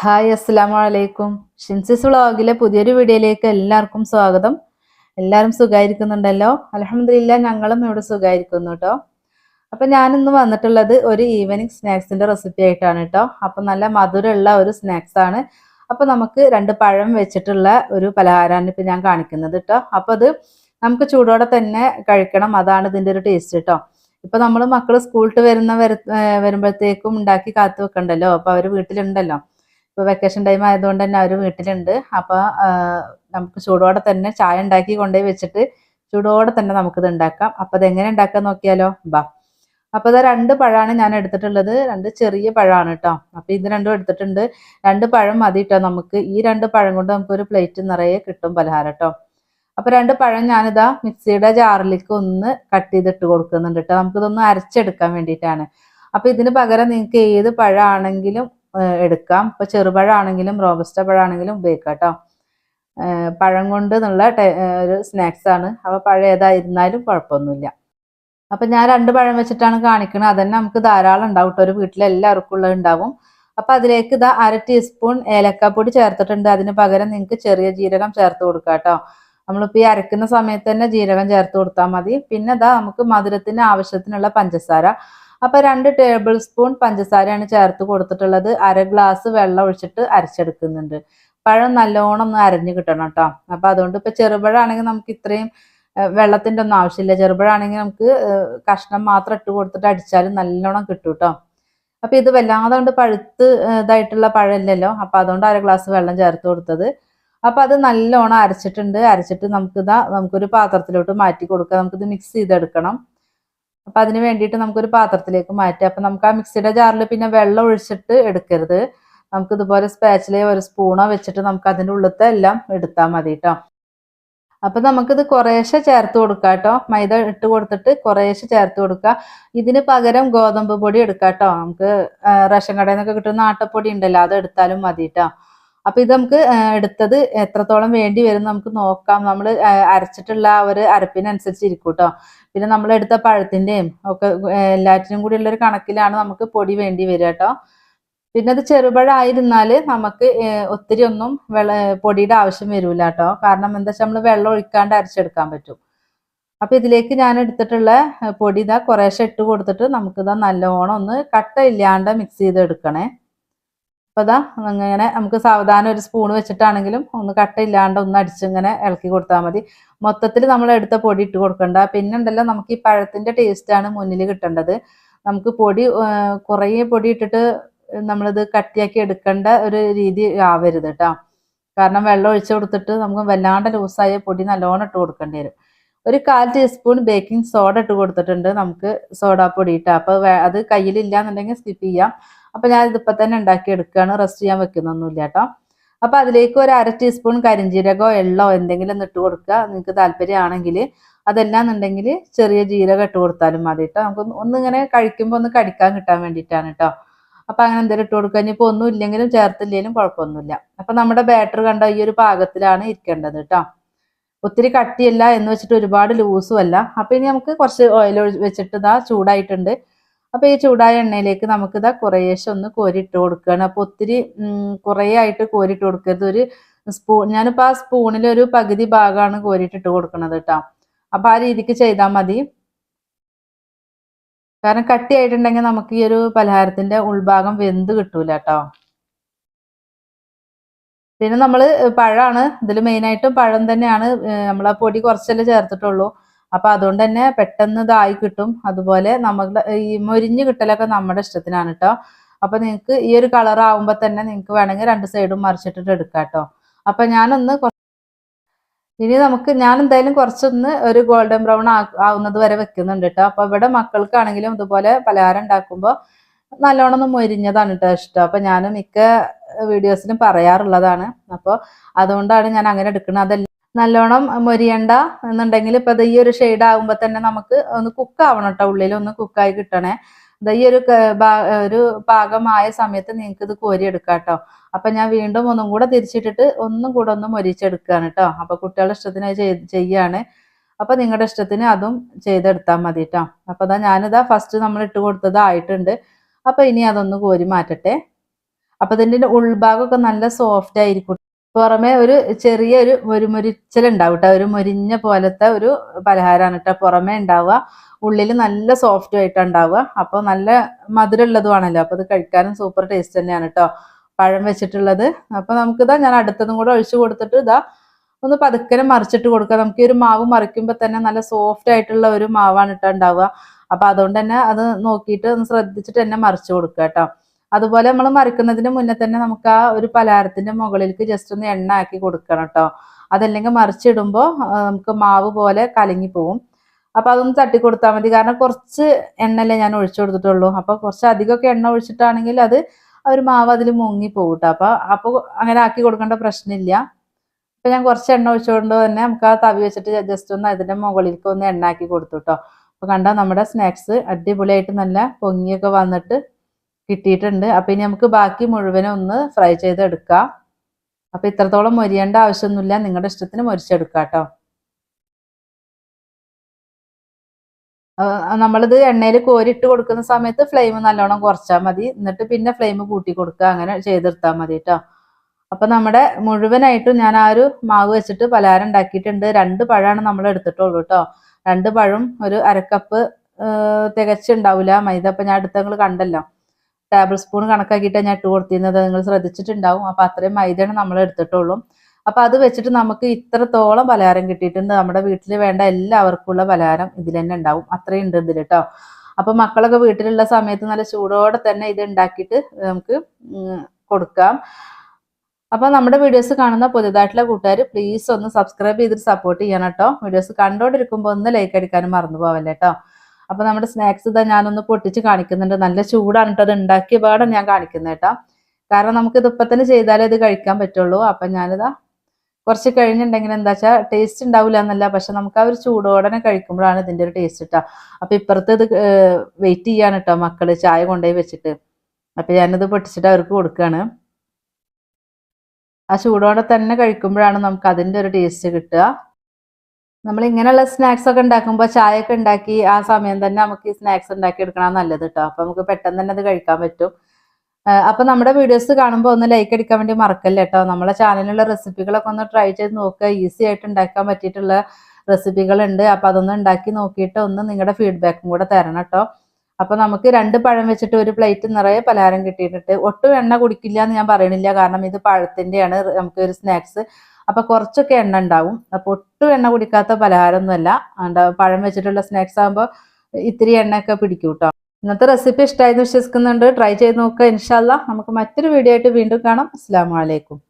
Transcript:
Hi അസ്സലാമു വലൈക്കും ഷിൻസിസ് വ്ളോഗിലെ പുതിയൊരു വീഡിയോയിലേക്ക് എല്ലാവർക്കും സ്വാഗതം. എല്ലാവരും സുഖമായിരിക്കുന്നുണ്ടല്ലോ അലഹമില്ല ഞങ്ങളും ഇവിടെ സുഖമായിരിക്കുന്നു കേട്ടോ അപ്പം ഞാനിന്ന് വന്നിട്ടുള്ളത് ഒരു ഈവനിങ് സ്നാക്സിന്റെ റെസിപ്പി ആയിട്ടാണ് കേട്ടോ അപ്പം നല്ല മധുരമുള്ള ഒരു സ്നാക്സ് ആണ്. അപ്പൊ നമുക്ക് രണ്ട് പഴം വെച്ചിട്ടുള്ള ഒരു പലഹാരമാണ് ഇപ്പം ഞാൻ കാണിക്കുന്നത് കേട്ടോ അപ്പം അത് നമുക്ക് ചൂടോടെ തന്നെ കഴിക്കണം. അതാണ് ഇതിന്റെ ഒരു ടേസ്റ്റ് കേട്ടോ ഇപ്പൊ നമ്മൾ മക്കൾ സ്കൂളിട്ട് വരുന്ന വര- വരുമ്പോഴത്തേക്കും ഉണ്ടാക്കി കാത്തു വെക്കണ്ടല്ലോ? അപ്പൊ അവർ വീട്ടിലുണ്ടല്ലോ. ഇപ്പൊ വെക്കേഷൻ ടൈം ആയതുകൊണ്ട് തന്നെ അവർ വീട്ടിലുണ്ട്. അപ്പൊ നമുക്ക് ചൂടോടെ തന്നെ ചായ ഉണ്ടാക്കി കൊണ്ടുപോയി വെച്ചിട്ട് ചൂടോടെ തന്നെ നമുക്കിത് ഉണ്ടാക്കാം. അപ്പൊ അത് എങ്ങനെ ഉണ്ടാക്കാൻ നോക്കിയാലോ? ബാ. അപ്പൊ ഇതാ രണ്ട് പഴമാണ് ഞാൻ എടുത്തിട്ടുള്ളത്. രണ്ട് ചെറിയ പഴമാണ് കേട്ടോ അപ്പൊ ഇത് രണ്ടും എടുത്തിട്ടുണ്ട്. രണ്ട് പഴം മതി കേട്ടോ നമുക്ക്. ഈ രണ്ട് പഴം കൊണ്ട് നമുക്ക് ഒരു പ്ലേറ്റ് നിറയെ കിട്ടും പലഹാരം കേട്ടോ അപ്പൊ രണ്ട് പഴം ഞാനിതാ മിക്സിയുടെ ജാറിലേക്ക് ഒന്ന് കട്ട് ചെയ്തിട്ട് കൊടുക്കുന്നുണ്ട് കേട്ടോ നമുക്കിതൊന്ന് അരച്ചെടുക്കാൻ വേണ്ടിയിട്ടാണ്. അപ്പൊ ഇതിന് പകരം നിങ്ങൾക്ക് ഏത് പഴമാണെങ്കിലും എടുക്കാം. ഇപ്പൊ ചെറുപഴാണെങ്കിലും റോബസ്റ്റ പഴാണെങ്കിലും ഉപയോഗിക്കാം കേട്ടോ പഴം കൊണ്ട് എന്നുള്ള ഒരു സ്നാക്സ് ആണ്. അപ്പൊ പഴം ഏതായിരുന്നാലും കുഴപ്പമൊന്നുമില്ല. അപ്പൊ ഞാൻ രണ്ട് പഴം വെച്ചിട്ടാണ് കാണിക്കുന്നത് അതന്നെ നമുക്ക് ധാരാളം ഉണ്ടാവും ഒരു വീട്ടിൽ എല്ലാവർക്കും ഉള്ളത് ഉണ്ടാവും. അപ്പൊ അതിലേക്ക് ഇതാ അര ടീസ്പൂൺ ഏലക്കാപ്പൊടി ചേർത്തിട്ടുണ്ട്. അതിന് പകരം നിങ്ങൾക്ക് ചെറിയ ജീരകം ചേർത്ത് കൊടുക്കാം കേട്ടോ. നമ്മളിപ്പോ ഈ അരക്കുന്ന സമയത്ത് തന്നെ ജീരകം ചേർത്ത് കൊടുത്താൽ മതി. പിന്നെ ഇതാ നമുക്ക് മധുരത്തിന് ആവശ്യത്തിനുള്ള പഞ്ചസാര. അപ്പൊ രണ്ട് ടേബിൾ സ്പൂൺ പഞ്ചസാരയാണ് ചേർത്ത് കൊടുത്തിട്ടുള്ളത്. അര ഗ്ലാസ് വെള്ളം ഒഴിച്ചിട്ട് അരച്ചെടുക്കുന്നുണ്ട്. പഴം നല്ലോണം ഒന്ന് അരഞ്ഞു കിട്ടണം കേട്ടോ. അപ്പോൾ അതുകൊണ്ട് ഇപ്പൊ ചെറുപഴമാണെങ്കിൽ നമുക്ക് ഇത്രയും വെള്ളത്തിന്റെ ഒന്നും ആവശ്യമില്ല. ചെറുപഴമാണെങ്കിൽ നമുക്ക് കഷ്ണം മാത്രം ഇട്ട് കൊടുത്തിട്ട് അടിച്ചാലും നല്ലോണം കിട്ടും കേട്ടോ. അപ്പോൾ ഇത് വല്ലാതെ കൊണ്ട് പഴുത്ത് ഇതായിട്ടുള്ള പഴമില്ലല്ലോ. അപ്പൊ അതുകൊണ്ട് അര ഗ്ലാസ് വെള്ളം ചേർത്ത് കൊടുത്തത്. അപ്പോൾ അത് നല്ലോണം അരച്ചിട്ടുണ്ട്. അരച്ചിട്ട് നമുക്കിതാ നമുക്കൊരു പാത്രത്തിലോട്ട് മാറ്റി കൊടുക്കാം. നമുക്കിത് മിക്സ് ചെയ്തെടുക്കണം. അപ്പൊ അതിന് വേണ്ടിയിട്ട് നമുക്കൊരു പാത്രത്തിലേക്ക് മാറ്റാം. അപ്പൊ നമുക്ക് ആ മിക്സിയുടെ ജാറിൽ പിന്നെ വെള്ളം ഒഴിച്ചിട്ട് എടുക്കരുത്. നമുക്ക് ഇതുപോലെ സ്പാച്ചിലെ ഒരു സ്പൂണോ വെച്ചിട്ട് നമുക്ക് അതിന്റെ ഉള്ളത്തെ എല്ലാം എടുത്താൽ മതി കേട്ടോ അപ്പൊ നമുക്കിത് കുറേശ്ശെ ചേർത്ത് കൊടുക്കാം കേട്ടോ മൈദ ഇട്ട് കൊടുത്തിട്ട് കുറേശ്ശെ ചേർത്ത് കൊടുക്കുക ഇതിന് പകരം ഗോതമ്പ് പൊടി എടുക്കാം കേട്ടോ നമുക്ക് റേഷൻ കടയിൽ നിന്നൊക്കെ കിട്ടുന്ന ആട്ടപ്പൊടി ഉണ്ടല്ലോ അത് എടുത്താലും മതി കേട്ടോ അപ്പൊ ഇത് നമുക്ക് എടുത്തത് എത്രത്തോളം വേണ്ടി വരും നമുക്ക് നോക്കാം. നമ്മൾ അരച്ചിട്ടുള്ള ഒരു അരപ്പിനനുസരിച്ച് ഇരിക്കും കേട്ടോ പിന്നെ നമ്മൾ എടുത്ത പഴത്തിന്റെയും ഒക്കെ എല്ലാറ്റിനും കൂടി ഉള്ള ഒരു കണക്കിലാണ് നമുക്ക് പൊടി വേണ്ടി വരിക കേട്ടോ പിന്നെ അത് ചെറുപഴമായിരുന്നാൽ നമുക്ക് ഒത്തിരി ഒന്നും വെള്ള പൊടിയുടെ ആവശ്യം വരൂല കേട്ടോ കാരണം എന്താ വെച്ചാൽ നമ്മൾ വെള്ളം ഒഴിക്കാണ്ട് അരച്ചെടുക്കാൻ പറ്റും. അപ്പൊ ഇതിലേക്ക് ഞാൻ എടുത്തിട്ടുള്ള പൊടി ഇതാ കുറേശ്ശെ ഇട്ട് കൊടുത്തിട്ട് നമുക്കിതാ നല്ലോണം ഒന്ന് കട്ട ഇല്ലാണ്ട് മിക്സ് ചെയ്ത് എടുക്കണേ അപ്പൊ ഇതാ ഇങ്ങനെ നമുക്ക് സാവധാനം ഒരു സ്പൂൺ വെച്ചിട്ടാണെങ്കിലും ഒന്ന് കട്ടയില്ലാണ്ട് ഒന്ന് ഒന്ന് അടിച്ചിങ്ങനെ ഇളക്കി കൊടുത്താൽ മതി. മൊത്തത്തിൽ നമ്മൾ എടുത്ത പൊടി ഇട്ട് കൊടുക്കണ്ട. പിന്നെ ഉണ്ടല്ലോ നമുക്ക് ഈ പഴത്തിന്റെ ടേസ്റ്റ് ആണ് മുന്നിൽ കിട്ടേണ്ടത്. നമുക്ക് പൊടി കുറേ പൊടി ഇട്ടിട്ട് നമ്മളിത് കട്ടിയാക്കി എടുക്കേണ്ട ഒരു രീതി ആവരുത് കേട്ടോ കാരണം വെള്ളം ഒഴിച്ചു കൊടുത്തിട്ട് നമുക്ക് വല്ലാണ്ട് ലൂസായ പൊടി നല്ലോണം ഇട്ട് കൊടുക്കേണ്ടി വരും. ഒരു കാൽ ടീസ്പൂൺ ബേക്കിംഗ് സോഡ ഇട്ട് കൊടുത്തിട്ടുണ്ട് നമുക്ക് സോഡാപ്പൊടി ഇട്ടാ അപ്പൊ വേ- അത് കയ്യിലില്ല എന്നുണ്ടെങ്കിൽ സ്കിപ്പ് ചെയ്യാം. അപ്പൊ ഞാൻ ഇതിപ്പോ തന്നെ ഉണ്ടാക്കി എടുക്കുകയാണ് റെസ്റ്റ് ചെയ്യാൻ വെക്കുന്നൊന്നുമില്ല കേട്ടോ. അപ്പൊ അതിലേക്ക് ഒരു അര ടീസ്പൂൺ കരിഞ്ജീരകോ എള്ളോ എന്തെങ്കിലും ഇട്ട് കൊടുക്കുക. നിങ്ങൾക്ക് താല്പര്യമാണെങ്കിൽ അതെല്ലാം എന്നുണ്ടെങ്കിൽ ചെറിയ ജീരകം ഇട്ട് കൊടുത്താലും മതി കേട്ടോ. നമുക്ക് ഒന്ന് ഒന്നിങ്ങനെ കഴിക്കുമ്പോൾ ഒന്ന് കടിക്കാൻ കിട്ടാൻ വേണ്ടിയിട്ടാണ് കേട്ടോ. അപ്പൊ അങ്ങനെ എന്തെങ്കിലും ഇട്ട് കൊടുക്കുക. ഇനിയിപ്പോ ഒന്നും ഇല്ലെങ്കിലും ചേർത്തില്ലെങ്കിലും കുഴപ്പമൊന്നുമില്ല. അപ്പൊ നമ്മുടെ ബാറ്റർ കണ്ട ഈ ഒരു പാകത്തിലാണ് ഇരിക്കേണ്ടത് കേട്ടോ. ഒത്തിരി കട്ടിയല്ല എന്ന് വെച്ചിട്ട് ഒരുപാട് ലൂസും അല്ല. അപ്പൊ ഇനി നമുക്ക് കുറച്ച് ഓയിൽ വെച്ചിട്ട് ഇതാ ചൂടായിട്ടുണ്ട്. അപ്പൊ ഈ ചൂടായ എണ്ണയിലേക്ക് നമുക്ക് ഇതാ കുറേശ്ശെ ഒന്ന് കോരിയിട്ട് കൊടുക്കുകയാണ് അപ്പൊ ഒത്തിരി കുറേ ആയിട്ട് കോരിയിട്ട് കൊടുക്കരുത്. ഒരു സ്പൂൺ ഞാനിപ്പോ ആ സ്പൂണിൽ ഒരു പകുതി ഭാഗമാണ് കോരിയിട്ടിട്ട് കൊടുക്കുന്നത് കേട്ടോ അപ്പൊ ആ രീതിക്ക് ചെയ്താൽ മതി. കാരണം കട്ടിയായിട്ടുണ്ടെങ്കിൽ നമുക്ക് ഈ ഒരു പലഹാരത്തിന്റെ ഉൾഭാഗം വെന്ത് കിട്ടൂല കേട്ടോ പിന്നെ നമ്മൾ പഴമാണ് ഇതിൽ മെയിനായിട്ടും പഴം തന്നെയാണ്. നമ്മൾ പൊടി കുറച്ചല്ലേ ചേർത്തിട്ടുള്ളൂ. അപ്പൊ അതുകൊണ്ട് തന്നെ പെട്ടെന്ന് ഇതായി കിട്ടും. അതുപോലെ നമ്മുടെ ഈ മൊരിഞ്ഞ് കിട്ടലൊക്കെ നമ്മുടെ ഇഷ്ടത്തിനാണ് കേട്ടോ അപ്പൊ നിങ്ങൾക്ക് ഈ ഒരു കളർ ആവുമ്പോ തന്നെ നിങ്ങൾക്ക് വേണമെങ്കിൽ രണ്ട് സൈഡും മറിച്ചിട്ടിട്ട് എടുക്കാം കേട്ടോ അപ്പൊ ഞാനൊന്ന് ഇനി നമുക്ക് ഞാൻ എന്തായാലും കുറച്ചൊന്ന് ഒരു ഗോൾഡൻ ബ്രൗൺ ആവുന്നത് വരെ വെക്കുന്നുണ്ട് കേട്ടോ അപ്പൊ ഇവിടെ മക്കൾക്കാണെങ്കിലും ഇതുപോലെ പലഹാരം ഉണ്ടാക്കുമ്പോൾ നല്ലോണം ഒന്ന് മൊരിഞ്ഞതാണ് കേട്ടോ ഇഷ്ടം. അപ്പൊ ഞാൻ മിക്ക വീഡിയോസിലും പറയാറുള്ളതാണ്. അപ്പോൾ അതുകൊണ്ടാണ് ഞാൻ അങ്ങനെ എടുക്കുന്നത്. അതല്ല നല്ലോണം മൊരിയണ്ട എന്നുണ്ടെങ്കിൽ ഇപ്പൊ ഈ ഒരു ഷെയ്ഡ് ആകുമ്പോൾ തന്നെ നമുക്ക് ഒന്ന് കുക്ക് ആവണം കേട്ടോ ഉള്ളിൽ ഒന്ന് കുക്കായി കിട്ടണേ. ഈ ഒരു ഒരു പാകമായ സമയത്ത് നിങ്ങൾക്ക് ഇത് കോരിയെടുക്കാം കേട്ടോ അപ്പൊ ഞാൻ വീണ്ടും ഒന്നും കൂടെ തിരിച്ചിട്ടിട്ട് ഒന്നും കൂടെ ഒന്ന് മൊരിച്ചെടുക്കുകയാണ് കേട്ടോ അപ്പൊ കുട്ടികളുടെ ഇഷ്ടത്തിന് ചെയ്യാണ്. അപ്പൊ നിങ്ങളുടെ ഇഷ്ടത്തിന് അതും ചെയ്തെടുത്താൽ മതി കേട്ടോ അപ്പൊ അതാ ഞാനിതാ ഫസ്റ്റ് നമ്മൾ ഇട്ട് കൊടുത്തത് ആയിട്ടുണ്ട്. അപ്പൊ ഇനി അതൊന്ന് കോരി മാറ്റട്ടെ. അപ്പൊ ഇതിന്റെ ഉൾഭാഗമൊക്കെ നല്ല സോഫ്റ്റ് ആയിരിക്കും പുറമെ ഒരു ചെറിയ ഒരു മുരുമുരിച്ചൽ ഉണ്ടാവും കേട്ടോ ഒരു മുരിഞ്ഞ പോലത്തെ ഒരു പലഹാരമാണ് കേട്ടോ പുറമെ ഉണ്ടാവുക ഉള്ളിൽ നല്ല സോഫ്റ്റ് ആയിട്ട് ഉണ്ടാവുക. അപ്പോൾ നല്ല മധുരമുള്ളതുമാണല്ലോ അപ്പോൾ അത് കഴിക്കാനും സൂപ്പർ ടേസ്റ്റ് തന്നെയാണ് കേട്ടോ പഴം വെച്ചിട്ടുള്ളത്. അപ്പോൾ നമുക്കിതാ ഞാൻ അടുത്തതും കൂടെ ഒഴിച്ചു കൊടുത്തിട്ട് ഇതാ ഒന്ന് പതുക്കനെ മറിച്ചിട്ട് കൊടുക്കുക. നമുക്ക് ഈ ഒരു മാവ് മറിക്കുമ്പോൾ തന്നെ നല്ല സോഫ്റ്റ് ആയിട്ടുള്ള ഒരു മാവാണ് കേട്ടോ ഉണ്ടാവുക. അപ്പൊ അതുകൊണ്ട് തന്നെ അത് നോക്കിയിട്ട് ഒന്ന് ശ്രദ്ധിച്ചിട്ട് തന്നെ മറിച്ചു കൊടുക്കുക കേട്ടോ അതുപോലെ നമ്മൾ മറിക്കുന്നതിന് മുന്നേ തന്നെ നമുക്ക് ആ ഒരു പലഹാരത്തിന്റെ മുകളിലേക്ക് ജസ്റ്റ് ഒന്ന് എണ്ണ ആക്കി കൊടുക്കണം കേട്ടോ അതല്ലെങ്കിൽ മറിച്ചിടുമ്പോൾ നമുക്ക് മാവ് പോലെ കലങ്ങി പോവും. അപ്പൊ അതൊന്ന് തട്ടി കൊടുത്താൽ മതി. കാരണം കുറച്ച് എണ്ണല്ലേ ഞാൻ ഒഴിച്ചു കൊടുത്തിട്ടുള്ളൂ. അപ്പൊ കുറച്ച് അധികമൊക്കെ എണ്ണ ഒഴിച്ചിട്ടാണെങ്കിൽ അത് ഒരു മാവ് അതിൽ മുങ്ങി പോകും കേട്ടോ അപ്പൊ അപ്പൊ അങ്ങനെ ആക്കി കൊടുക്കേണ്ട പ്രശ്നമില്ല. അപ്പൊ ഞാൻ കുറച്ച് എണ്ണ ഒഴിച്ചുകൊണ്ട് തന്നെ നമുക്ക് ആ തവി വെച്ചിട്ട് ജസ്റ്റ് ഒന്ന് അതിന്റെ മുകളിലേക്ക് ഒന്ന് എണ്ണ ആക്കി കൊടുത്തു കേട്ടോ അപ്പൊ കണ്ടാൽ നമ്മുടെ സ്നാക്സ് അടിപൊളിയായിട്ട് നല്ല പൊങ്ങിയൊക്കെ വന്നിട്ട് കിട്ടിയിട്ടുണ്ട്. അപ്പം ഇനി നമുക്ക് ബാക്കി മുഴുവനും ഒന്ന് ഫ്രൈ ചെയ്തെടുക്കാം. അപ്പം ഇത്രത്തോളം മൊരിയേണ്ട ആവശ്യമൊന്നുമില്ല. നിങ്ങളുടെ ഇഷ്ടത്തിന് മൊരിച്ചെടുക്കാം കേട്ടോ. നമ്മളിത് എണ്ണയിൽ കോരിട്ട് കൊടുക്കുന്ന സമയത്ത് ഫ്ലെയിം നല്ലോണം കുറച്ചാൽ മതി. എന്നിട്ട് പിന്നെ ഫ്ലെയിം കൂട്ടി കൊടുക്കുക. അങ്ങനെ ചെയ്തെടുത്താൽ മതി കേട്ടോ. അപ്പൊ നമ്മുടെ മുഴുവനായിട്ടും ഞാൻ ആ ഒരു മാവ് വെച്ചിട്ട് പലഹാരം ഉണ്ടാക്കിയിട്ടുണ്ട്. രണ്ട് പഴമാണ് നമ്മൾ എടുത്തിട്ടുള്ളൂ കേട്ടോ. രണ്ട് പഴം ഒരു അരക്കപ്പ് തികച്ചുണ്ടാവില്ല മൈദ. അപ്പം ഞാൻ അടുത്ത കണ്ടല്ലോ. ടേബിൾ സ്പൂൺ കണക്കാക്കിയിട്ട് ഞാൻ ഇട്ട് കൊടുത്തിരുന്നത്. നിങ്ങൾ ശ്രദ്ധിച്ചിട്ടുണ്ടാവും. അപ്പൊ അത്രയും മൈദയാണ് നമ്മൾ എടുത്തിട്ടുള്ളൂ. അപ്പൊ അത് വെച്ചിട്ട് നമുക്ക് ഇത്രത്തോളം പലഹാരം കിട്ടിയിട്ടുണ്ട്. നമ്മുടെ വീട്ടിൽ വേണ്ട എല്ലാവർക്കും ഉള്ള പലഹാരം ഇതിൽ തന്നെ ഉണ്ടാവും. അത്രയും ഉണ്ട് ഇതിൽ കേട്ടോ അപ്പൊ മക്കളൊക്കെ വീട്ടിലുള്ള സമയത്ത് നല്ല ചൂടോടെ തന്നെ ഇത് ഉണ്ടാക്കിയിട്ട് നമുക്ക് കൊടുക്കാം. അപ്പൊ നമ്മുടെ വീഡിയോസ് കാണുന്ന പുതിയതായിട്ടുള്ള കൂട്ടുകാർ പ്ലീസ് ഒന്ന് സബ്സ്ക്രൈബ് ചെയ്തിട്ട് സപ്പോർട്ട് ചെയ്യണം കേട്ടോ വീഡിയോസ് കണ്ടോണ്ടിരിക്കുമ്പോൾ ഒന്ന് ലൈക്ക് അടിക്കാനും മറന്നു പോവല്ലേ കേട്ടോ അപ്പൊ നമ്മുടെ സ്നാക്സ് ഇതാ ഞാനൊന്ന് പൊട്ടിച്ച് കാണിക്കുന്നുണ്ട്. നല്ല ചൂടാണ് കേട്ടോ അത് ഉണ്ടാക്കിയ പാടാണ് ഞാൻ കാണിക്കുന്നത് കേട്ടോ. കാരണം നമുക്ക് ഇപ്പൊ തന്നെ ചെയ്താലേ ഇത് കഴിക്കാൻ പറ്റുള്ളൂ. അപ്പൊ ഞാനിതാ കുറച്ച് കഴിഞ്ഞിട്ടുണ്ടെങ്കിൽ എന്താ വെച്ചാൽ ടേസ്റ്റ് ഉണ്ടാവില്ല എന്നല്ല പക്ഷെ നമുക്ക് ആ ഒരു ചൂടോടനെ കഴിക്കുമ്പോഴാണ് ഇതിന്റെ ഒരു ടേസ്റ്റ് കിട്ടുക. അപ്പൊ ഇപ്പുറത്ത് ഇത് വെയിറ്റ് ചെയ്യാണ് കേട്ടോ മക്കൾ ചായ കൊണ്ടുപോയി വെച്ചിട്ട്. അപ്പൊ ഞാനിത് പൊട്ടിച്ചിട്ട് അവർക്ക് കൊടുക്കുകയാണ്. ആ ചൂടോടെ തന്നെ കഴിക്കുമ്പോഴാണ് നമുക്ക് അതിന്റെ ഒരു ടേസ്റ്റ് കിട്ടുക. നമ്മൾ ഇങ്ങനെയുള്ള സ്നാക്സ് ഒക്കെ ഉണ്ടാക്കുമ്പോൾ ചായ ഒക്കെ ഉണ്ടാക്കി ആ സമയം തന്നെ നമുക്ക് ഈ സ്നാക്സ് ഉണ്ടാക്കി എടുക്കണം നല്ലത് കേട്ടോ അപ്പൊ നമുക്ക് പെട്ടെന്ന് തന്നെ അത് കഴിക്കാൻ പറ്റും. അപ്പൊ നമ്മുടെ വീഡിയോസ് കാണുമ്പോൾ ഒന്ന് ലൈക്ക് അടിക്കാൻ വേണ്ടി മറക്കല്ലേ കേട്ടോ നമ്മളെ ചാനലിലുള്ള റെസിപ്പികളൊക്കെ ഒന്ന് ട്രൈ ചെയ്ത് നോക്കുക. ഈസി ആയിട്ട് ഉണ്ടാക്കാൻ പറ്റിയിട്ടുള്ള റെസിപ്പികളുണ്ട് അപ്പൊ അതൊന്ന് ഉണ്ടാക്കി നോക്കിയിട്ട് ഒന്ന് നിങ്ങളുടെ ഫീഡ്ബാക്കും കൂടെ തരണം കേട്ടോ അപ്പൊ നമുക്ക് രണ്ട് പഴം വെച്ചിട്ട് ഒരു പ്ലേറ്റ് നിറയെ പലഹാരം കിട്ടിയിട്ടുണ്ട്. ഒട്ടും എണ്ണ കുടിക്കില്ല എന്ന് ഞാൻ പറയണില്ല. കാരണം ഇത് പഴത്തിന്റെയാണ്. നമുക്ക് ഒരു സ്നാക്സ് അപ്പൊ കുറച്ചൊക്കെ എണ്ണ ഉണ്ടാവും. അപ്പൊ ഒട്ടും എണ്ണ കുടിക്കാത്ത പലഹാരമൊന്നുമല്ല. പഴം വെച്ചിട്ടുള്ള സ്നാക്സ് ആകുമ്പോൾ ഇത്തിരി എണ്ണയൊക്കെ പിടിക്കും കേട്ടോ ഇന്നത്തെ റെസിപ്പി ഇഷ്ടമായെന്ന് വിശ്വസിക്കുന്നുണ്ട്. ട്രൈ ചെയ്ത് നോക്കുക ഇൻഷാല്ല നമുക്ക് മറ്റൊരു വീഡിയോ ആയിട്ട് വീണ്ടും കാണാം. അസ്സാം വലൈക്കും